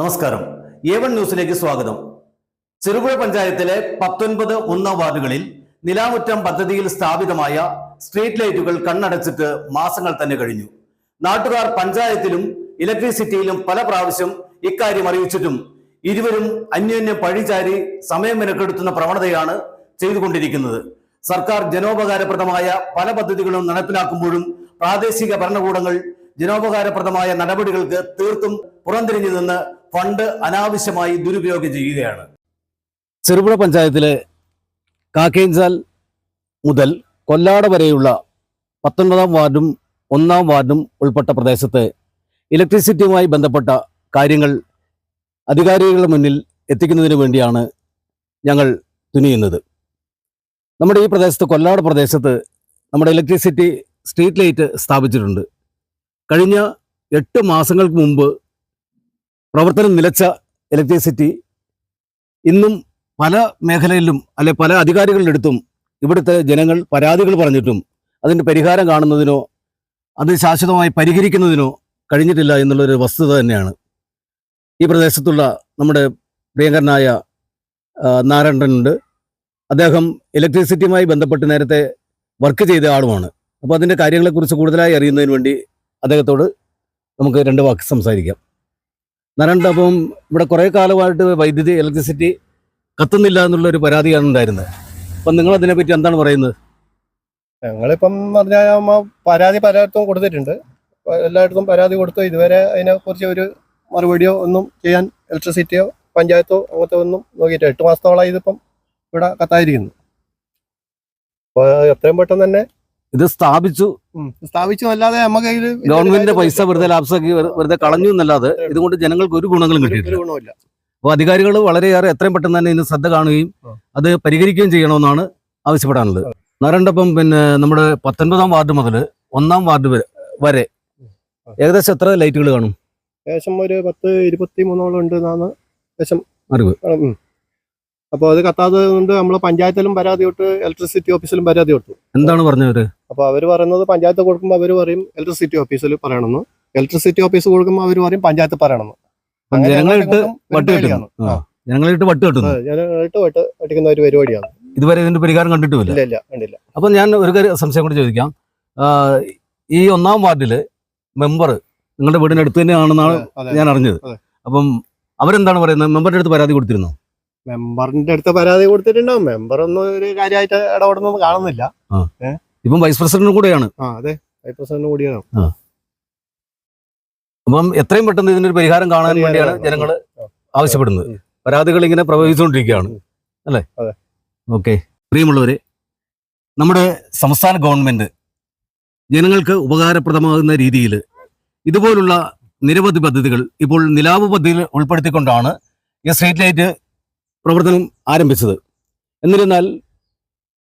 നമസ്കാരം. A one ന്യൂസിലേക്ക് സ്വാഗതം. ചെറുപുഴ പഞ്ചായത്തിലെ പത്തൊൻപത് ഒന്നാം വാർഡുകളിൽ നിലാമുറ്റം പദ്ധതിയിൽ സ്ഥാപിതമായ സ്ട്രീറ്റ് ലൈറ്റുകൾ കണ്ണടച്ചിട്ട് മാസങ്ങൾ തന്നെ കഴിഞ്ഞു. നാട്ടുകാർ പഞ്ചായത്തിലും ഇലക്ട്രിസിറ്റിയിലും പല പ്രാവശ്യം ഇക്കാര്യം അറിയിച്ചിട്ടും ഇരുവരും അന്യോന്യം പഴിചാരി സമയം മെനക്കെടുത്തുന്ന പ്രവണതയാണ് ചെയ്തുകൊണ്ടിരിക്കുന്നത്. സർക്കാർ ജനോപകാരപ്രദമായ പല പദ്ധതികളും നടപ്പിലാക്കുമ്പോഴും പ്രാദേശിക ഭരണകൂടങ്ങൾ ജനോപകാരപ്രദമായ നടപടികൾക്ക് തീർത്തും പുറംതിരിഞ്ഞു നിന്ന് ഫണ്ട് അനാവശ്യമായി ദുരുപയോഗം ചെയ്യുകയാണ്. ചെറുപുഴ പഞ്ചായത്തിലെ കാക്കേഞ്ചാൽ മുതൽ കൊല്ലാട് വരെയുള്ള പത്തൊൻപതാം വാർഡും ഒന്നാം വാർഡും ഉൾപ്പെട്ട പ്രദേശത്ത് ഇലക്ട്രിസിറ്റിയുമായി ബന്ധപ്പെട്ട കാര്യങ്ങൾ അധികാരികളുടെ മുന്നിൽ എത്തിക്കുന്നതിന് വേണ്ടിയാണ് ഞങ്ങൾ തുനിയുന്നത്. നമ്മുടെ ഈ പ്രദേശത്ത് കൊല്ലാട് പ്രദേശത്ത് നമ്മുടെ ഇലക്ട്രിസിറ്റി സ്ട്രീറ്റ് ലൈറ്റ് സ്ഥാപിച്ചിട്ടുണ്ട്. കഴിഞ്ഞ എട്ട് മാസങ്ങൾക്ക് മുമ്പ് പ്രവർത്തനം നിലച്ച ഇലക്ട്രിസിറ്റി ഇന്നും പല മേഖലയിലും അല്ലെ പല അധികാരികളുടെ അടുത്തും ഇവിടുത്തെ ജനങ്ങൾ പരാതികൾ പറഞ്ഞിട്ടും അതിന്റെ പരിഹാരം കാണുന്നതിനോ അത് ശാശ്വതമായി പരിഹരിക്കുന്നതിനോ കഴിഞ്ഞിട്ടില്ല എന്നുള്ളൊരു വസ്തുത തന്നെയാണ്. ഈ പ്രദേശത്തുള്ള നമ്മുടെ പ്രിയങ്കരനായ നാരായണനുണ്ട്. അദ്ദേഹം ഇലക്ട്രിസിറ്റിയുമായി ബന്ധപ്പെട്ട് നേരത്തെ വർക്ക് ചെയ്ത ആളുമാണ്. അപ്പോൾ അതിന്റെ കാര്യങ്ങളെക്കുറിച്ച് കൂടുതലായി അറിയുന്നതിന് വേണ്ടി അദ്ദേഹത്തോട് നമുക്ക് രണ്ട് വാക്ക് സംസാരിക്കാം. നാരായണൻ അപ്പം ഇവിടെ കുറേ കാലമായിട്ട് വൈദ്യുതി ഇലക്ട്രിസിറ്റി കത്തുന്നില്ല എന്നുള്ള ഒരു പരാതിയാണ് ഉണ്ടായിരുന്നത്. അപ്പം നിങ്ങൾ അതിനെപ്പറ്റി എന്താണ് പറയുന്നത്? ഞങ്ങളിപ്പം പറഞ്ഞാൽ പരാതി പലയിടത്തും കൊടുത്തിട്ടുണ്ട്. എല്ലായിടത്തും പരാതി കൊടുത്തു. ഇതുവരെ അതിനെക്കുറിച്ച് ഒരു മറുപടിയോ ഒന്നും ചെയ്യാൻ ഇലക്ട്രിസിറ്റിയോ പഞ്ചായത്തോ അങ്ങനത്തെ ഒന്നും നോക്കിയിട്ട് എട്ട് മാസത്തോളമായി ഇതിപ്പം ഇവിടെ കത്തായിരിക്കുന്നു അപ്പോൾ എത്രയും പെട്ടെന്ന് തന്നെ ഇത് സ്ഥാപിച്ചു. സ്ഥാപിച്ചു അല്ലാതെ നമുക്ക് ഗവൺമെന്റിന്റെ പൈസ വെറുതെ ലാപ്സാക്കി വെറു- വെറുതെ കളഞ്ഞു എന്നല്ലാതെ ഇതുകൊണ്ട് ജനങ്ങൾക്ക് ഒരു ഗുണങ്ങളും കിട്ടിയിട്ടില്ല. അപ്പോൾ അധികാരികൾ വളരെയേറെ എത്രയും പെട്ടെന്ന് തന്നെ ഇതിന് ശ്രദ്ധ കാണുകയും അത് പരിഹരിക്കുകയും ചെയ്യണമെന്നാണ് ആവശ്യപ്പെടാനുള്ളത്. നാരണ്ടപ്പം പിന്നെ നമ്മുടെ പത്തൊൻപതാം വാർഡ് മുതൽ ഒന്നാം വാർഡ് വരെ ഏകദേശം എത്ര ലൈറ്റുകൾ കാണും? ഏകദേശം ഒരു പത്ത് ഇരുപത്തി മൂന്നോളം ഉണ്ട് എന്നാണ് ഏകദേശം അറിവ്. അപ്പോൾ അത് കത്താത്തത് കൊണ്ട് നമ്മൾ പഞ്ചായത്തിലും പരാതി വിട്ട് ഇലക്ട്രിസിറ്റി ഓഫീസിലും പരാതി വിട്ടു. എന്താണ് പറഞ്ഞവര് അപ്പോൾ അവർ പറയുന്നത് പഞ്ചായത്ത് കൊടുക്കുമ്പോൾ അവർ പറയും ഇലക്ട്രിസിറ്റി ഓഫീസിൽ പറയണമെന്ന്. ഇലക്ട്രിസിറ്റി ഓഫീസ് കൊടുക്കുമ്പോൾ അവർ പറയും പഞ്ചായത്ത് പറയണമെന്ന്. ജനങ്ങളിട്ട് വട്ട്. കെട്ടുന്നു. ജനങ്ങളിട്ട് വട്ട് കെട്ടുന്നു. ജനങ്ങളിട്ട് വട്ട് ഒരു പരിപാടിയാണ്. ഇതുവരെ ഇതിന്റെ പരിഹാരം കണ്ടിട്ടില്ല ഇല്ല കണ്ടില്ല. അപ്പൊ ഞാൻ ഒരു കാര്യം സംശയം കൂടി ചോദിക്കാം. ഈ ഒന്നാം വാർഡിൽ മെമ്പർ നിങ്ങളുടെ വീടിന്റെ അടുത്ത് തന്നെയാണെന്നാണ് ഞാൻ അറിഞ്ഞത്. അപ്പം അവരെന്താണ് പറയുന്നത്? മെമ്പറിന്റെ അടുത്ത് പരാതി കൊടുത്തിരുന്നോ? മെമ്പറിന്റെ അടുത്ത് പരാതി കൊടുത്തിട്ടുണ്ടാവും മെമ്പർ ഒന്നും ഒരു കാര്യമായിട്ട് ഇടപെടുന്നൊന്നും കാണുന്നില്ല. ഇപ്പം വൈസ് പ്രസിഡന്റ് കൂടെയാണ്. അപ്പം എത്രയും പെട്ടെന്ന് ഇതിനൊരു പരിഹാരം കാണാൻ വേണ്ടിയാണ് ജനങ്ങൾ ആവശ്യപ്പെടുന്നത്. പരാതികൾ ഇങ്ങനെ പ്രവഹിച്ചുകൊണ്ടിരിക്കുകയാണ്. അല്ലേ. ഓക്കെ. പ്രിയമുള്ളവരെ നമ്മുടെ സംസ്ഥാന ഗവൺമെന്റ് ജനങ്ങൾക്ക് ഉപകാരപ്രദമാകുന്ന രീതിയിൽ ഇതുപോലുള്ള നിരവധി പദ്ധതികൾ ഇപ്പോൾ നിലാവ് പദ്ധതിയിൽ ഉൾപ്പെടുത്തിക്കൊണ്ടാണ് ഈ സ്ട്രീറ്റ് ലൈറ്റ് പ്രവർത്തനം ആരംഭിച്ചത്. എന്നിരുന്നാൽ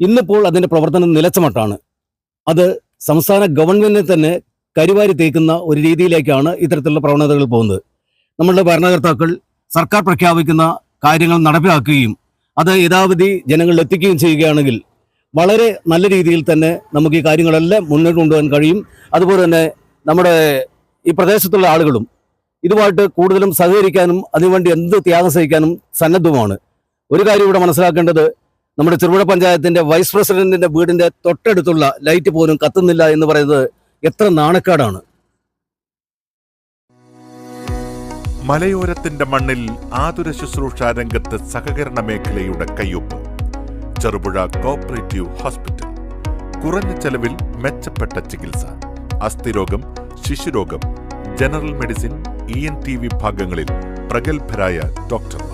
ഇന്നിപ്പോൾ അതിന്റെ പ്രവർത്തനം നിലച്ച മട്ടാണ് അത് സംസ്ഥാന ഗവൺമെന്റിനെ തന്നെ കരുവാരി തേക്കുന്ന ഒരു രീതിയിലേക്കാണ് ഇത്തരത്തിലുള്ള പ്രവണതകൾ പോകുന്നത്. നമ്മളുടെ ഭരണകർത്താക്കൾ സർക്കാർ പ്രഖ്യാപിക്കുന്ന കാര്യങ്ങൾ നടപ്പിലാക്കുകയും അത് യഥാവധി ജനങ്ങളിൽ എത്തിക്കുകയും ചെയ്യുകയാണെങ്കിൽ വളരെ നല്ല രീതിയിൽ തന്നെ നമുക്ക് ഈ കാര്യങ്ങളെല്ലാം മുന്നോട്ട് കൊണ്ടുപോകാൻ കഴിയും. അതുപോലെ തന്നെ നമ്മുടെ ഈ പ്രദേശത്തുള്ള ആളുകളും ഇതുമായിട്ട് കൂടുതലും സഹകരിക്കാനും അതിനുവേണ്ടി എന്ത് ത്യാഗം സഹിക്കാനും സന്നദ്ധവുമാണ്. ഒരു കാര്യം ഇവിടെ മനസ്സിലാക്കേണ്ടത് നമ്മുടെ ചെറുപുഴ പഞ്ചായത്തിന്റെ വൈസ് പ്രസിഡന്റിന്റെ വീടിന്റെ തൊട്ടടുത്തുള്ള ലൈറ്റ് പോലും കത്തുന്നില്ല എന്ന് പറയുന്നത് എത്ര നാണക്കാടാണ്. മലയോരത്തിന്റെ മണ്ണിൽ ആതുര ശുശ്രൂഷാ രംഗത്ത് സഹകരണ മേഖലയുടെ കയ്യൊപ്പ്. ചെറുപുഴ കോപ്പറേറ്റീവ് ഹോസ്പിറ്റൽ കുറഞ്ഞ ചെലവിൽ മെച്ചപ്പെട്ട ചികിത്സ. അസ്ഥിരോഗം ശിശുരോഗം general medicine E N T വിഭാഗങ്ങളിൽ പ്രഗത്ഭരായ ഡോക്ടർമാർ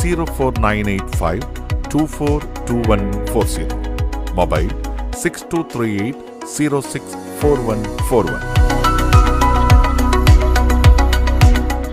04985 Mobile 6238